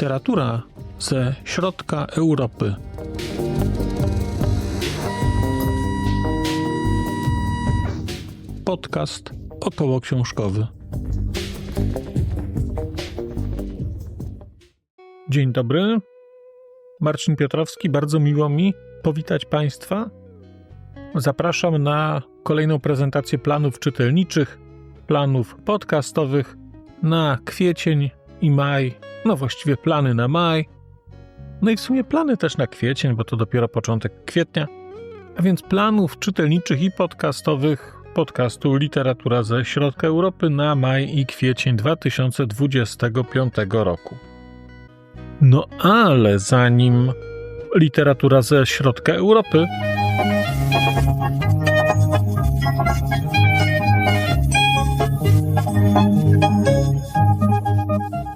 Literatura ze środka Europy. Podcast około książkowy. Dzień dobry. Marcin Piotrowski, bardzo miło mi powitać Państwa. Zapraszam na kolejną prezentację planów czytelniczych, planów podcastowych na kwiecień i maj. No właściwie plany na maj. No i w sumie plany też na kwiecień, bo to dopiero początek kwietnia. A więc planów czytelniczych i podcastowych podcastu Literatura ze Środka Europy na maj i kwiecień 2025 roku. No ale zanim literatura ze Środka Europy,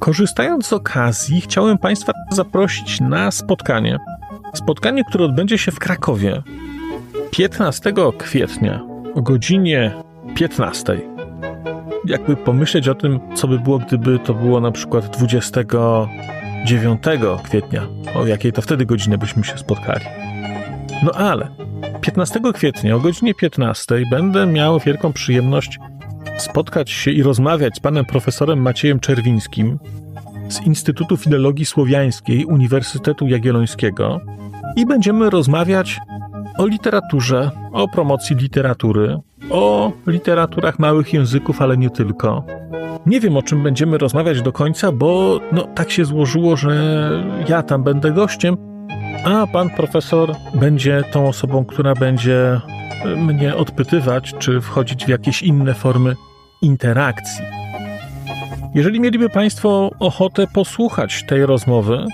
Korzystając z okazji, chciałem Państwa zaprosić na spotkanie. Spotkanie, które odbędzie się w Krakowie 15 kwietnia o godzinie 15. Jakby pomyśleć o tym, co by było, gdyby to było na przykład 29 kwietnia, o jakiej to wtedy godzinie byśmy się spotkali. No ale 15 kwietnia o godzinie 15 będę miał wielką przyjemność spotkać się i rozmawiać z panem profesorem Maciejem Czerwińskim z Instytutu Filologii Słowiańskiej Uniwersytetu Jagiellońskiego i będziemy rozmawiać o literaturze, o promocji literatury, o literaturach małych języków, ale nie tylko. Nie wiem, o czym będziemy rozmawiać do końca, bo no, tak się złożyło, że ja tam będę gościem, a pan profesor będzie tą osobą, która będzie mnie odpytywać, czy wchodzić w jakieś inne formy interakcji. Jeżeli mieliby Państwo ochotę posłuchać tej rozmowy,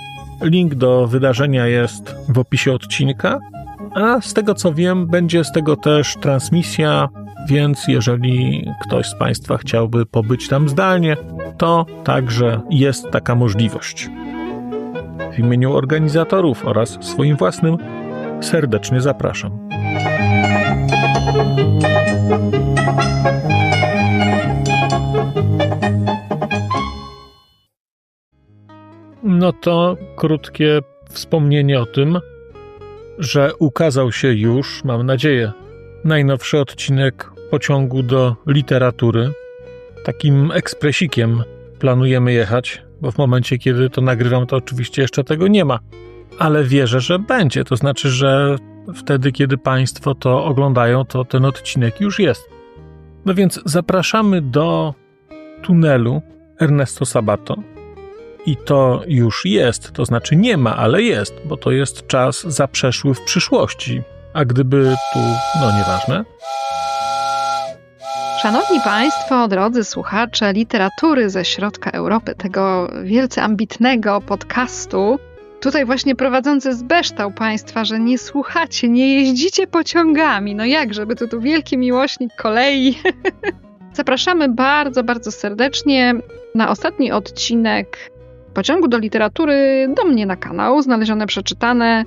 link do wydarzenia jest w opisie odcinka, a z tego co wiem, będzie z tego też transmisja, więc jeżeli ktoś z Państwa chciałby pobyć tam zdalnie, to także jest taka możliwość. W imieniu organizatorów oraz swoim własnym serdecznie zapraszam. No to krótkie wspomnienie o tym, że ukazał się już, mam nadzieję, najnowszy odcinek pociągu do literatury. Takim ekspresikiem planujemy jechać, bo w momencie, kiedy to nagrywam, to oczywiście jeszcze tego nie ma, ale wierzę, że będzie. To znaczy, że wtedy, kiedy Państwo to oglądają, to ten odcinek już jest. No więc zapraszamy do tunelu Ernesto Sabato. I to już jest, to znaczy nie ma, ale jest, bo to jest czas zaprzeszły w przyszłości. A gdyby tu, no nieważne. Szanowni Państwo, drodzy słuchacze literatury ze środka Europy, tego wielce ambitnego podcastu, tutaj właśnie prowadzący zbeształ Państwa, że nie słuchacie, nie jeździcie pociągami. No jak, żeby to tu wielki miłośnik kolei. Zapraszamy bardzo, bardzo serdecznie na ostatni odcinek pociągu do literatury do mnie na kanał, znalezione, przeczytane.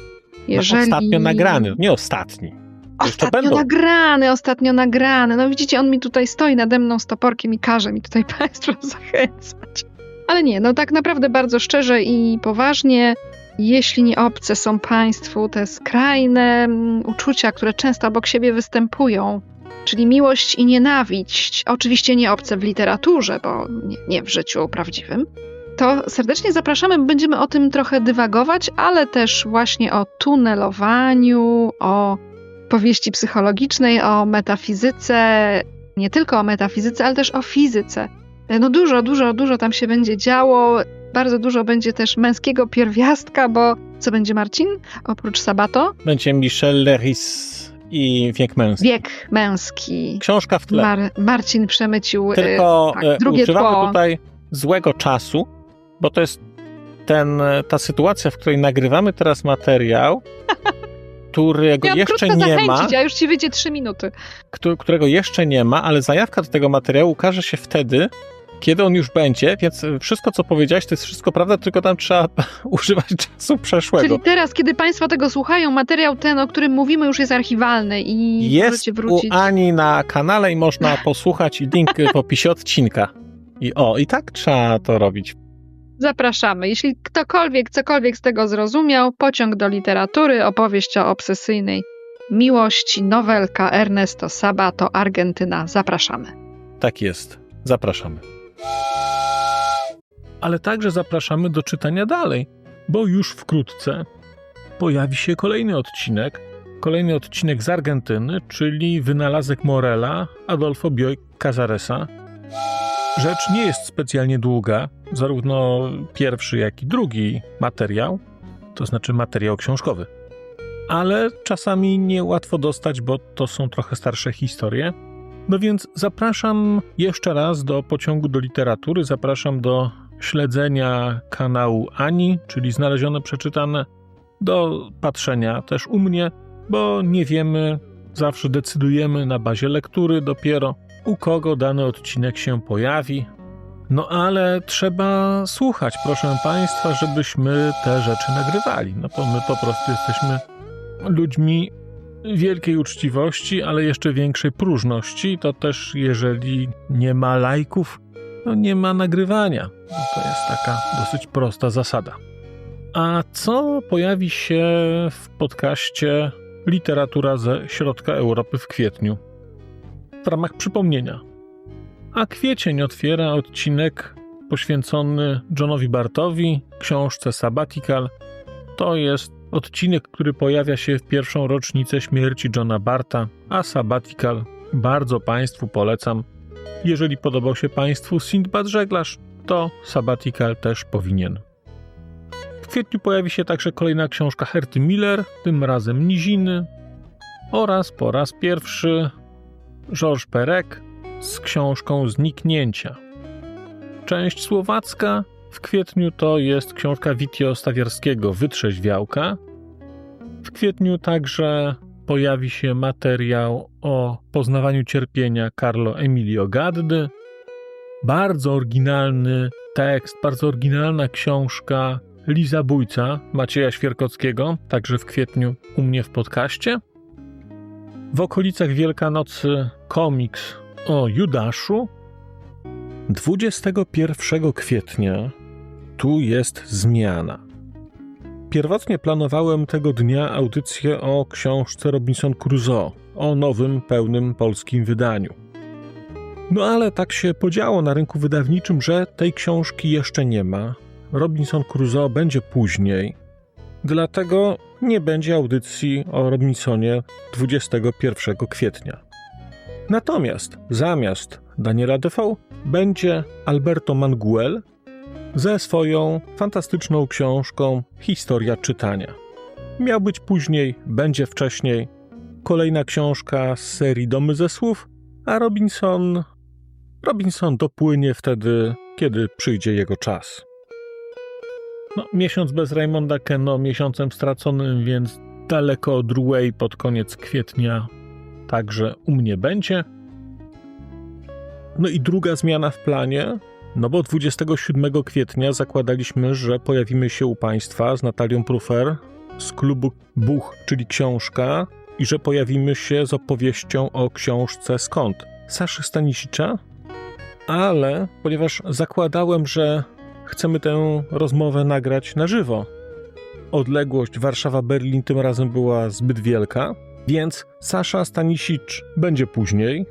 Jeżeli... No, ostatnio nagrany, nie ostatni. Ostatnio będą. nagrany, ostatnio nagrany. No widzicie, on mi tutaj stoi nade mną z toporkiem i każe mi tutaj Państwa zachęcać. Ale nie, no tak naprawdę bardzo szczerze i poważnie, jeśli nie obce są Państwu te skrajne um, uczucia, które często obok siebie występują, czyli miłość i nienawiść, oczywiście nie obce w literaturze, bo nie, nie w życiu prawdziwym, to serdecznie zapraszamy, będziemy o tym trochę dywagować, ale też właśnie o tunelowaniu, o powieści psychologicznej, o metafizyce, nie tylko o metafizyce, ale też o fizyce. No dużo, dużo, dużo tam się będzie działo. Bardzo dużo będzie też męskiego pierwiastka, bo co będzie Marcin oprócz Sabato? Będzie Michel Leris i Wiek Męski. Wiek Męski. Książka w tle. Mar Marcin przemycił Tylko tak, drugie używamy tło. tutaj złego czasu, bo to jest ten, ta sytuacja, w której nagrywamy teraz materiał, którego Miałam jeszcze nie ma, zachęcić, a już ci wyjdzie trzy minuty. któ- którego jeszcze nie ma, ale zajawka do tego materiału ukaże się wtedy, kiedy on już będzie, więc wszystko, co powiedziałeś, to jest wszystko prawda, tylko tam trzeba używać czasu przeszłego. Czyli teraz, kiedy Państwo tego słuchają, materiał ten, o którym mówimy, już jest archiwalny i Jest możecie u wrócić. Ani na kanale i można posłuchać i link w opisie odcinka. I o, i tak trzeba to robić. Zapraszamy. Jeśli ktokolwiek cokolwiek z tego zrozumiał, pociąg do literatury, opowieść o obsesyjnej miłości, nowelka Ernesto Sabato, Argentyna. Zapraszamy. Tak jest. Zapraszamy. Ale także zapraszamy do czytania dalej, bo już wkrótce pojawi się kolejny odcinek. Kolejny odcinek z Argentyny, czyli wynalazek Morela Adolfo Bioy Casaresa. Rzecz nie jest specjalnie długa, zarówno pierwszy, jak i drugi materiał, to znaczy materiał książkowy. Ale czasami niełatwo dostać, bo to są trochę starsze historie. No więc zapraszam jeszcze raz do pociągu do literatury, zapraszam do śledzenia kanału Ani, czyli znalezione, przeczytane, do patrzenia też u mnie, bo nie wiemy, zawsze decydujemy na bazie lektury dopiero, u kogo dany odcinek się pojawi. No ale trzeba słuchać, proszę Państwa, żebyśmy te rzeczy nagrywali. No bo my po prostu jesteśmy ludźmi wielkiej uczciwości, ale jeszcze większej próżności. To też, jeżeli nie ma lajków, no nie ma nagrywania. No to jest taka dosyć prosta zasada. A co pojawi się w podcaście Literatura ze Środka Europy w kwietniu? W ramach przypomnienia. A kwiecień otwiera odcinek poświęcony Johnowi Bartowi, książce Sabbatical. To jest odcinek, który pojawia się w pierwszą rocznicę śmierci Johna Barta, a Sabbatical bardzo Państwu polecam. Jeżeli podobał się Państwu Sindbad Żeglarz, to Sabbatical też powinien. W kwietniu pojawi się także kolejna książka Herty Miller, tym razem Niziny, oraz po raz pierwszy Georges Perec z książką Zniknięcia. Część słowacka w kwietniu to jest książka Witio Stawierskiego Wytrzeźwiałka. W kwietniu także pojawi się materiał o poznawaniu cierpienia Carlo Emilio Gaddy. Bardzo oryginalny tekst, bardzo oryginalna książka Liza Bójca Macieja Świerkockiego, także w kwietniu u mnie w podcaście. W okolicach Wielkanocy komiks o Judaszu. 21 kwietnia tu jest zmiana. Pierwotnie planowałem tego dnia audycję o książce Robinson Crusoe, o nowym, pełnym polskim wydaniu. No ale tak się podziało na rynku wydawniczym, że tej książki jeszcze nie ma. Robinson Crusoe będzie później, dlatego nie będzie audycji o Robinsonie 21 kwietnia. Natomiast zamiast Daniela Defoe będzie Alberto Manguel ze swoją fantastyczną książką Historia czytania. Miał być później, będzie wcześniej. Kolejna książka z serii Domy ze słów, a Robinson. Robinson dopłynie wtedy, kiedy przyjdzie jego czas. No, miesiąc bez Raymonda Keno, miesiącem straconym, więc daleko od Ruey pod koniec kwietnia także u mnie będzie. No i druga zmiana w planie, no bo 27 kwietnia zakładaliśmy, że pojawimy się u Państwa z Natalią Prufer z klubu Buch, czyli książka, i że pojawimy się z opowieścią o książce Skąd? Saszy Stanisicza, ale ponieważ zakładałem, że chcemy tę rozmowę nagrać na żywo, odległość Warszawa-Berlin tym razem była zbyt wielka, więc Sasza Stanisicz będzie później,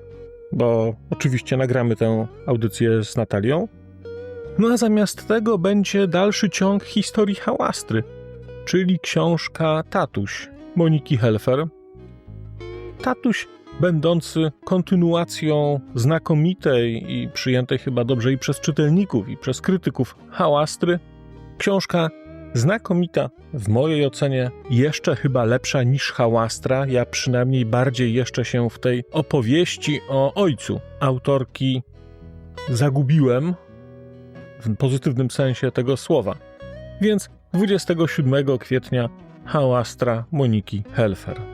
bo oczywiście nagramy tę audycję z Natalią. No a zamiast tego będzie dalszy ciąg historii hałastry, czyli książka Tatuś Moniki Helfer. Tatuś będący kontynuacją znakomitej i przyjętej chyba dobrze i przez czytelników, i przez krytyków hałastry. Książka znakomita, w mojej ocenie jeszcze chyba lepsza niż Hałastra. Ja przynajmniej bardziej jeszcze się w tej opowieści o ojcu autorki zagubiłem w pozytywnym sensie tego słowa. Więc 27 kwietnia Hałastra Moniki Helfer.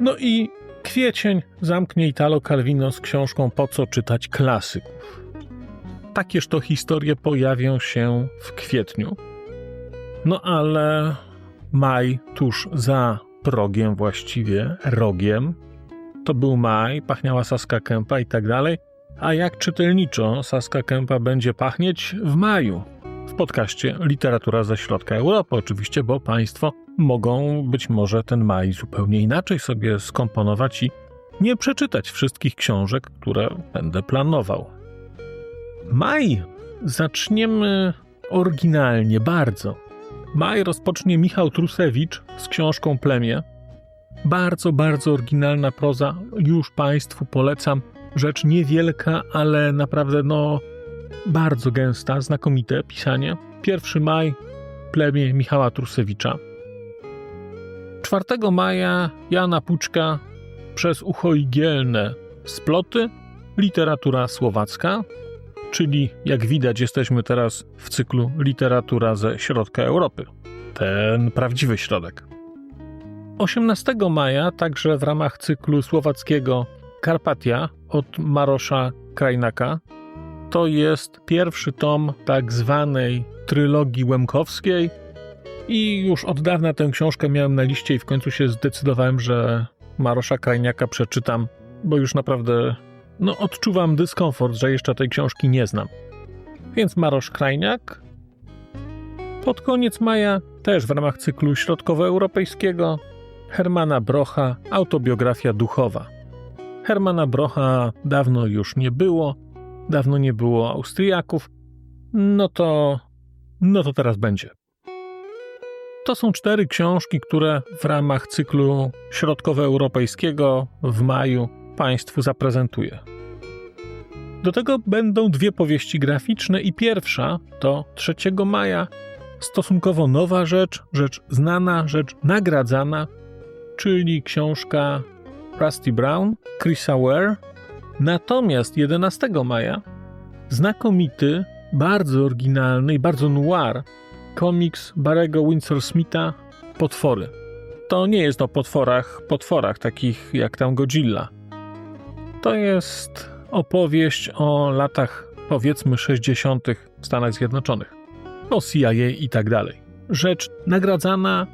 No i kwiecień zamknie Italo Calvino z książką Po co czytać klasyków takież to historie pojawią się w kwietniu. No ale maj tuż za progiem właściwie, rogiem. To był maj, pachniała Saska Kępa i tak dalej. A jak czytelniczo Saska Kępa będzie pachnieć w maju? W podcaście Literatura ze Środka Europy, oczywiście, bo Państwo mogą być może ten maj zupełnie inaczej sobie skomponować i nie przeczytać wszystkich książek, które będę planował. Maj zaczniemy oryginalnie, bardzo. Maj rozpocznie Michał Trusewicz z książką Plemię. Bardzo, bardzo oryginalna proza, już Państwu polecam. Rzecz niewielka, ale naprawdę no bardzo gęsta, znakomite pisanie. 1 maj, Plemię Michała Trusewicza. 4 maja Jana Puczka przez ucho igielne sploty, literatura słowacka, czyli jak widać jesteśmy teraz w cyklu literatura ze środka Europy. Ten prawdziwy środek. 18 maja także w ramach cyklu słowackiego Karpatia od Marosza Krajnaka to jest pierwszy tom tak zwanej trylogii łemkowskiej i już od dawna tę książkę miałem na liście i w końcu się zdecydowałem, że Marosza Krajniaka przeczytam, bo już naprawdę no, odczuwam dyskomfort, że jeszcze tej książki nie znam. Więc Marosz Krajniak. Pod koniec maja, też w ramach cyklu środkowoeuropejskiego, Hermana Brocha, autobiografia duchowa. Hermana Brocha dawno już nie było, dawno nie było Austriaków, no to, no to teraz będzie. To są cztery książki, które w ramach cyklu środkowoeuropejskiego w maju Państwu zaprezentuję. Do tego będą dwie powieści graficzne i pierwsza to 3 maja, stosunkowo nowa rzecz, rzecz znana, rzecz nagradzana, czyli książka Rusty Brown, Chrisa Ware. Natomiast 11 maja znakomity, bardzo oryginalny i bardzo noir komiks Barego Windsor Smitha Potwory. To nie jest o potworach, potworach takich jak tam Godzilla. To jest opowieść o latach powiedzmy 60. w Stanach Zjednoczonych. O CIA i tak dalej. Rzecz nagradzana,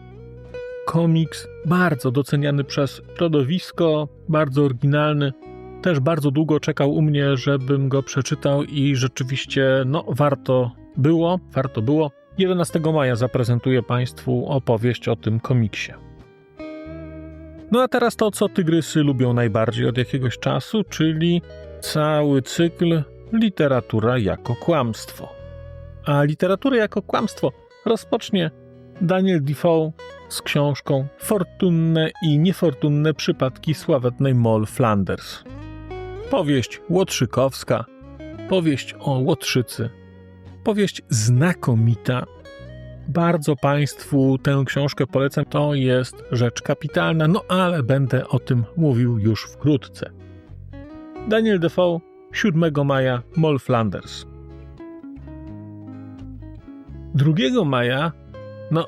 komiks bardzo doceniany przez środowisko, bardzo oryginalny. Też bardzo długo czekał u mnie, żebym go przeczytał i rzeczywiście, no, warto było, warto było. 11 maja zaprezentuję Państwu opowieść o tym komiksie. No a teraz to, co tygrysy lubią najbardziej od jakiegoś czasu, czyli cały cykl Literatura jako kłamstwo. A literaturę jako kłamstwo rozpocznie Daniel Defoe z książką Fortunne i niefortunne przypadki sławetnej Moll Flanders. Powieść łotrzykowska, powieść o łotrzycy, powieść znakomita. Bardzo Państwu tę książkę polecam. To jest rzecz kapitalna, no ale będę o tym mówił już wkrótce. Daniel Defoe, 7 maja, Moll Flanders. 2 maja, no,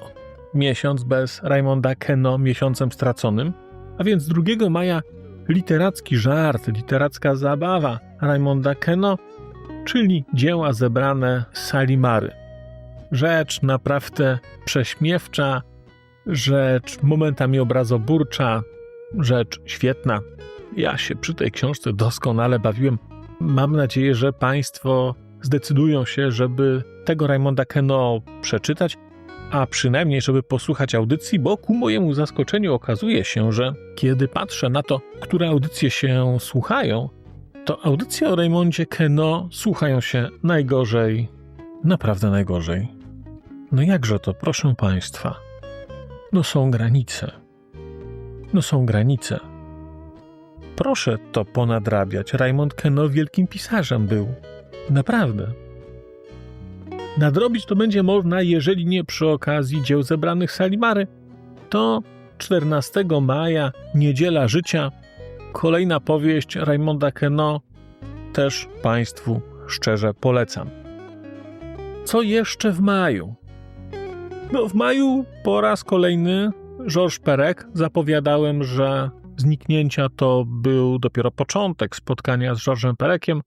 miesiąc bez Raymonda Keno, miesiącem straconym, a więc 2 maja literacki żart, literacka zabawa Raymonda Keno, czyli dzieła zebrane z Salimary. Rzecz naprawdę prześmiewcza, rzecz momentami obrazoburcza, rzecz świetna. Ja się przy tej książce doskonale bawiłem. Mam nadzieję, że Państwo zdecydują się, żeby tego Raymonda Keno przeczytać, a przynajmniej, żeby posłuchać audycji, bo ku mojemu zaskoczeniu okazuje się, że kiedy patrzę na to, które audycje się słuchają, to audycje o Raymondzie Keno słuchają się najgorzej, naprawdę najgorzej. No jakże to, proszę Państwa? No są granice. No są granice. Proszę to ponadrabiać. Raymond Keno wielkim pisarzem był. Naprawdę. Nadrobić to będzie można, jeżeli nie przy okazji dzieł zebranych Salimary. To 14 maja, Niedziela Życia, kolejna powieść Raymonda Keno, też Państwu szczerze polecam. Co jeszcze w maju? No, w maju po raz kolejny Georges Perec. Zapowiadałem, że zniknięcia to był dopiero początek spotkania z Georgesem Perekiem,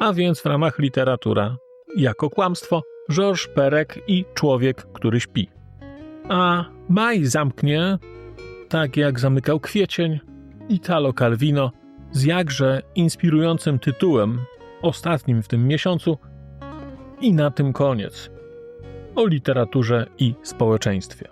a więc w ramach literatura jako kłamstwo Georges Perec i człowiek, który śpi. A maj zamknie, tak jak zamykał kwiecień, Italo Calvino z jakże inspirującym tytułem, ostatnim w tym miesiącu. I na tym koniec. O literaturze i społeczeństwie.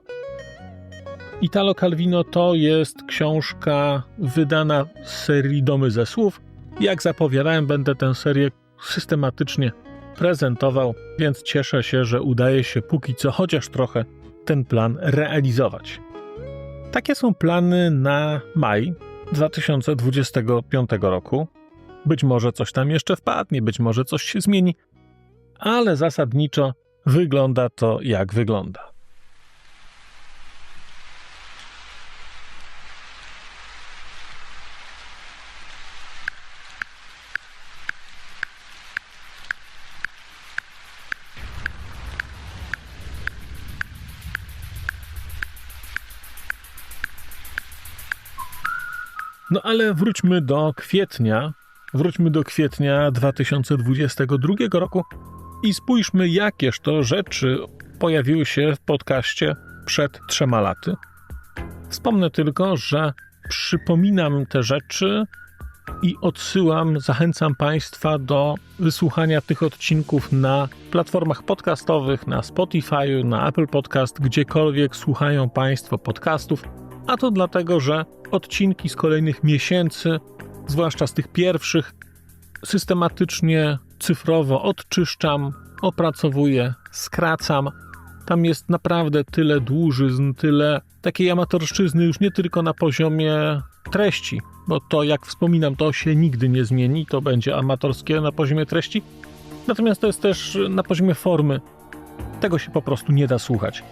Italo Calvino to jest książka wydana z serii Domy ze Słów. Jak zapowiadałem, będę tę serię systematycznie prezentował, więc cieszę się, że udaje się póki co chociaż trochę ten plan realizować. Takie są plany na maj 2025 roku. Być może coś tam jeszcze wpadnie, być może coś się zmieni, ale zasadniczo wygląda to jak wygląda. No ale wróćmy do kwietnia. Wróćmy do kwietnia 2022 roku i spójrzmy, jakież to rzeczy pojawiły się w podcaście przed trzema laty. Wspomnę tylko, że przypominam te rzeczy i odsyłam, zachęcam Państwa do wysłuchania tych odcinków na platformach podcastowych, na Spotify, na Apple Podcast, gdziekolwiek słuchają Państwo podcastów. A to dlatego, że odcinki z kolejnych miesięcy, zwłaszcza z tych pierwszych, systematycznie, cyfrowo odczyszczam, opracowuję, skracam. Tam jest naprawdę tyle dłużyzn, tyle takiej amatorszczyzny, już nie tylko na poziomie treści, bo to, jak wspominam, to się nigdy nie zmieni, to będzie amatorskie na poziomie treści. Natomiast to jest też na poziomie formy. Tego się po prostu nie da słuchać.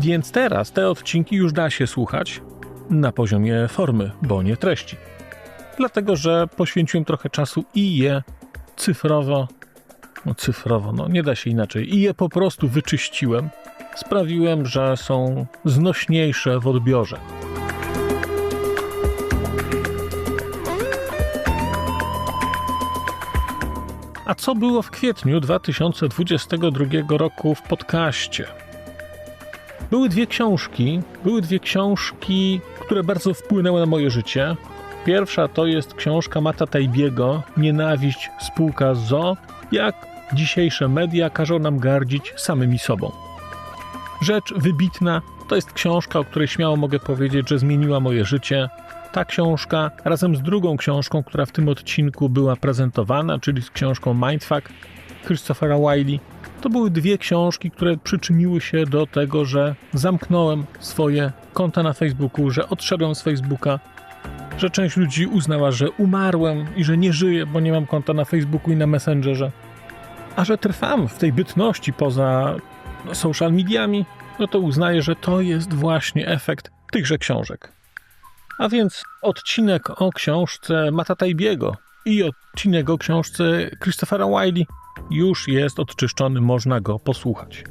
Więc teraz te odcinki już da się słuchać na poziomie formy, bo nie treści. Dlatego, że poświęciłem trochę czasu i je cyfrowo, no cyfrowo, no nie da się inaczej, i je po prostu wyczyściłem. Sprawiłem, że są znośniejsze w odbiorze. A co było w kwietniu 2022 roku w podcaście? Były dwie książki, były dwie książki, które bardzo wpłynęły na moje życie. Pierwsza to jest książka Mata Tajbiego Nienawiść spółka ZO, jak dzisiejsze media każą nam gardzić samymi sobą. Rzecz wybitna to jest książka, o której śmiało mogę powiedzieć, że zmieniła moje życie. Ta książka razem z drugą książką, która w tym odcinku była prezentowana, czyli z książką Mindfuck Christophera Wiley, to były dwie książki, które przyczyniły się do tego, że zamknąłem swoje konta na Facebooku, że odszedłem z Facebooka, że część ludzi uznała, że umarłem i że nie żyję, bo nie mam konta na Facebooku i na Messengerze. A że trwam w tej bytności poza social mediami, no to uznaję, że to jest właśnie efekt tychże książek. A więc odcinek o książce Mata Tajbiego i odcinek o książce Christophera Wiley już jest odczyszczony, można go posłuchać.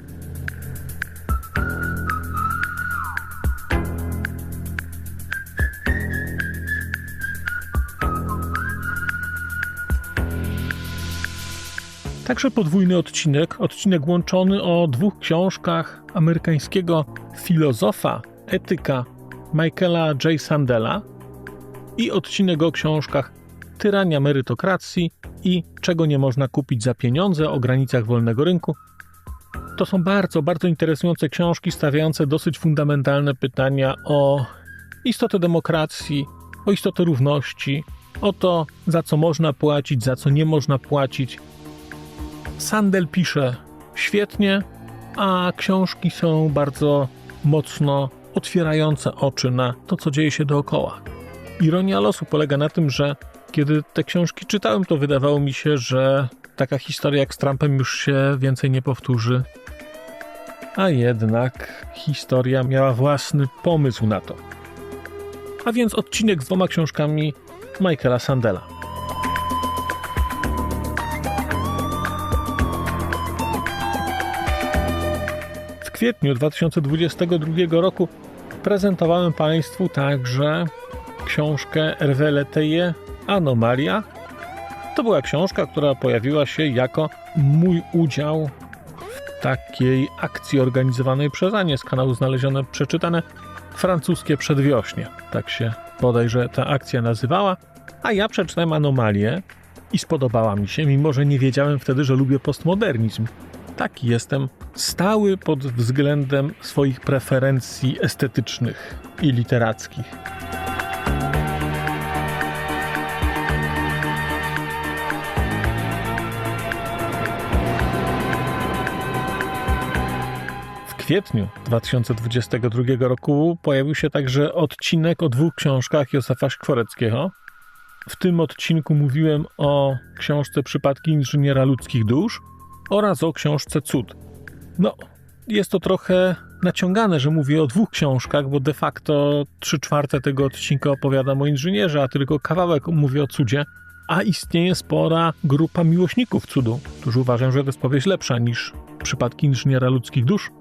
Także podwójny odcinek, odcinek łączony o dwóch książkach amerykańskiego filozofa, etyka Michaela J. Sandela i odcinek o książkach Tyrania merytokracji i czego nie można kupić za pieniądze o granicach wolnego rynku. To są bardzo, bardzo interesujące książki stawiające dosyć fundamentalne pytania o istotę demokracji, o istotę równości, o to, za co można płacić, za co nie można płacić. Sandel pisze świetnie, a książki są bardzo mocno otwierające oczy na to, co dzieje się dookoła. Ironia losu polega na tym, że kiedy te książki czytałem, to wydawało mi się, że taka historia jak z Trumpem już się więcej nie powtórzy. A jednak historia miała własny pomysł na to. A więc odcinek z dwoma książkami Michaela Sandela. W kwietniu 2022 roku prezentowałem Państwu także książkę Hervé Anomalia to była książka, która pojawiła się jako mój udział w takiej akcji organizowanej przez Anię z kanału Znalezione Przeczytane Francuskie Przedwiośnie. Tak się bodajże ta akcja nazywała. A ja przeczytałem Anomalię i spodobała mi się, mimo że nie wiedziałem wtedy, że lubię postmodernizm. Taki jestem stały pod względem swoich preferencji estetycznych i literackich. Kwietniu 2022 roku pojawił się także odcinek o dwóch książkach Józefa Szkworeckiego. W tym odcinku mówiłem o książce Przypadki inżyniera ludzkich dusz oraz o książce Cud. No, jest to trochę naciągane, że mówię o dwóch książkach, bo de facto trzy czwarte tego odcinka opowiadam o inżynierze, a tylko kawałek mówię o cudzie. A istnieje spora grupa miłośników cudu, którzy uważają, że to jest powieść lepsza niż Przypadki inżyniera ludzkich dusz.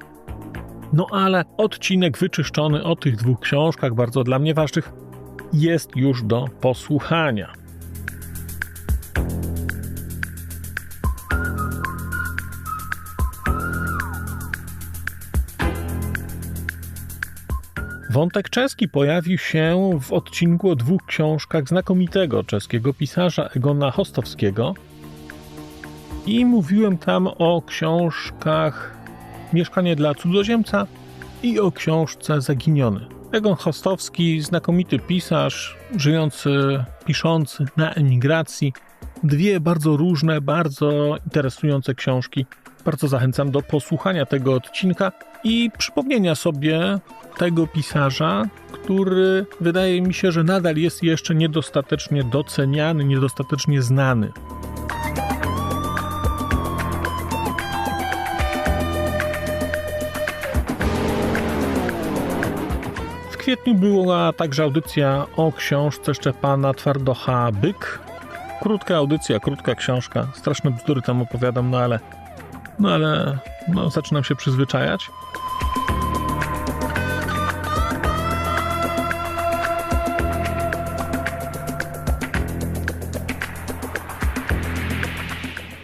No ale odcinek wyczyszczony o tych dwóch książkach, bardzo dla mnie ważnych, jest już do posłuchania. Wątek czeski pojawił się w odcinku o dwóch książkach znakomitego czeskiego pisarza Egona Hostowskiego. I mówiłem tam o książkach Mieszkanie dla cudzoziemca i o książce Zaginiony. Egon Hostowski, znakomity pisarz, żyjący, piszący na emigracji. Dwie bardzo różne, bardzo interesujące książki. Bardzo zachęcam do posłuchania tego odcinka i przypomnienia sobie tego pisarza, który wydaje mi się, że nadal jest jeszcze niedostatecznie doceniany, niedostatecznie znany. Kwietniu była także audycja o książce Szczepana Twardocha Byk. Krótka audycja, krótka książka. Straszne bzdury tam opowiadam, no ale no ale no, zaczynam się przyzwyczajać.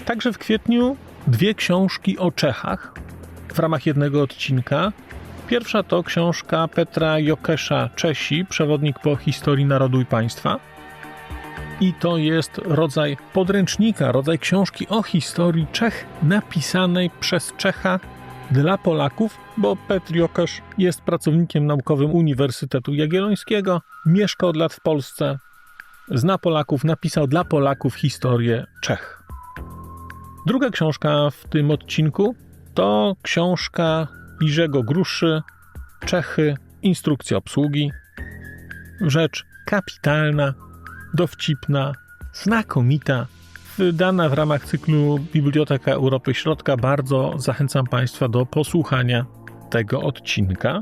Także w kwietniu dwie książki o Czechach w ramach jednego odcinka. Pierwsza to książka Petra Jokesza Czesi, przewodnik po historii narodu i państwa. I to jest rodzaj podręcznika, rodzaj książki o historii Czech napisanej przez Czecha dla Polaków, bo Petr Jokesz jest pracownikiem naukowym Uniwersytetu Jagiellońskiego, mieszka od lat w Polsce, zna Polaków, napisał dla Polaków historię Czech. Druga książka w tym odcinku to książka Jerzego Gruszy Czechy, instrukcja obsługi. Rzecz kapitalna, dowcipna, znakomita, wydana w ramach cyklu Biblioteka Europy Środka. Bardzo zachęcam Państwa do posłuchania tego odcinka.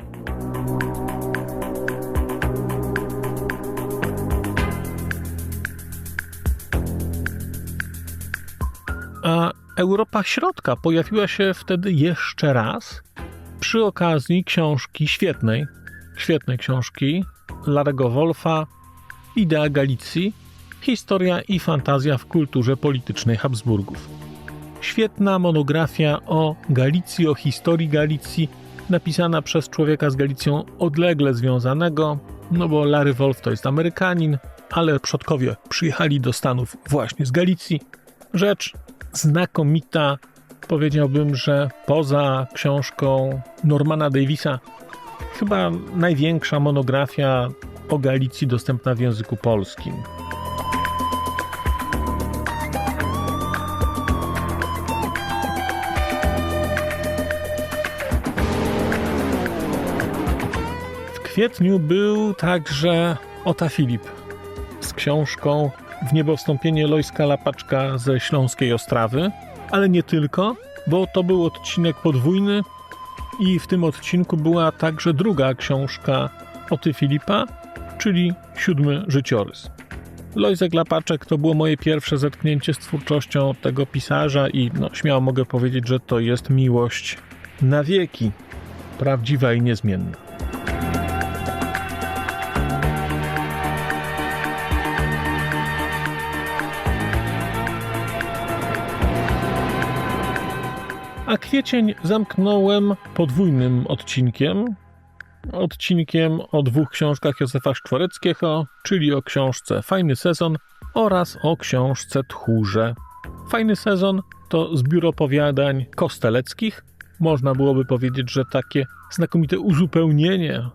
A Europa Środka pojawiła się wtedy jeszcze raz przy okazji książki świetnej, świetnej książki Larego Wolfa Idea Galicji Historia i fantazja w kulturze politycznej Habsburgów. Świetna monografia o Galicji, o historii Galicji, napisana przez człowieka z Galicją odlegle związanego, no bo Larry Wolf to jest Amerykanin, ale przodkowie przyjechali do Stanów właśnie z Galicji. Rzecz znakomita, powiedziałbym, że poza książką Normana Davisa, chyba największa monografia o Galicji dostępna w języku polskim. W kwietniu był także Ota Filip z książką W niebo wstąpienie Lojska Lapaczka ze Śląskiej Ostrawy, ale nie tylko, bo to był odcinek podwójny i w tym odcinku była także druga książka Oty Filipa, czyli Siódmy Życiorys. Lojzek Lapaczek to było moje pierwsze zetknięcie z twórczością tego pisarza i no, śmiało mogę powiedzieć, że to jest miłość na wieki, prawdziwa i niezmienna. A kwiecień zamknąłem podwójnym odcinkiem, odcinkiem o dwóch książkach Józefa Szkworeckiego, czyli o książce Fajny Sezon oraz o książce Tchórze. Fajny Sezon to zbiór opowiadań kosteleckich. Można byłoby powiedzieć, że takie znakomite uzupełnienie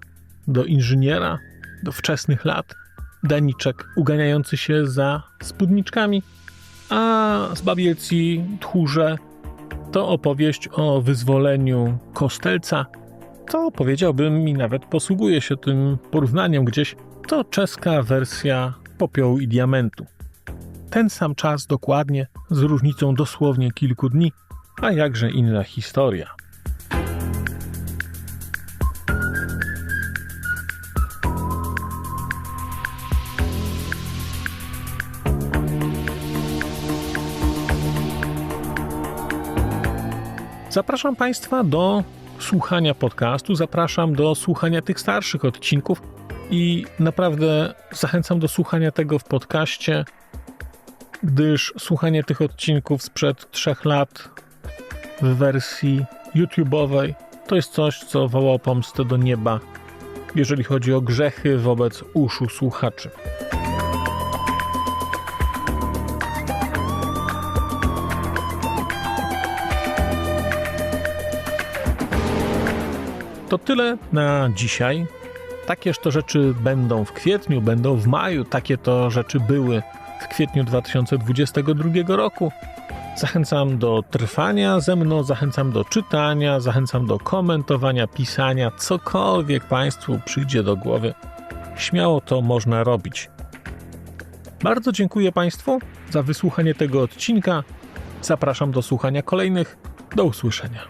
do inżyniera, do wczesnych lat. Daniczek uganiający się za spódniczkami, a z Babielci Tchórze to opowieść o wyzwoleniu Kostelca. To powiedziałbym i nawet posługuje się tym porównaniem gdzieś. To czeska wersja popiołu i diamentu. Ten sam czas dokładnie, z różnicą dosłownie kilku dni, a jakże inna historia. Zapraszam Państwa do słuchania podcastu, zapraszam do słuchania tych starszych odcinków i naprawdę zachęcam do słuchania tego w podcaście, gdyż słuchanie tych odcinków sprzed trzech lat w wersji YouTube'owej to jest coś, co woła pomstę do nieba, jeżeli chodzi o grzechy wobec uszu słuchaczy. To tyle na dzisiaj. Takież to rzeczy będą w kwietniu, będą w maju. Takie to rzeczy były w kwietniu 2022 roku. Zachęcam do trwania ze mną, zachęcam do czytania, zachęcam do komentowania, pisania, cokolwiek Państwu przyjdzie do głowy. Śmiało to można robić. Bardzo dziękuję Państwu za wysłuchanie tego odcinka. Zapraszam do słuchania kolejnych. Do usłyszenia.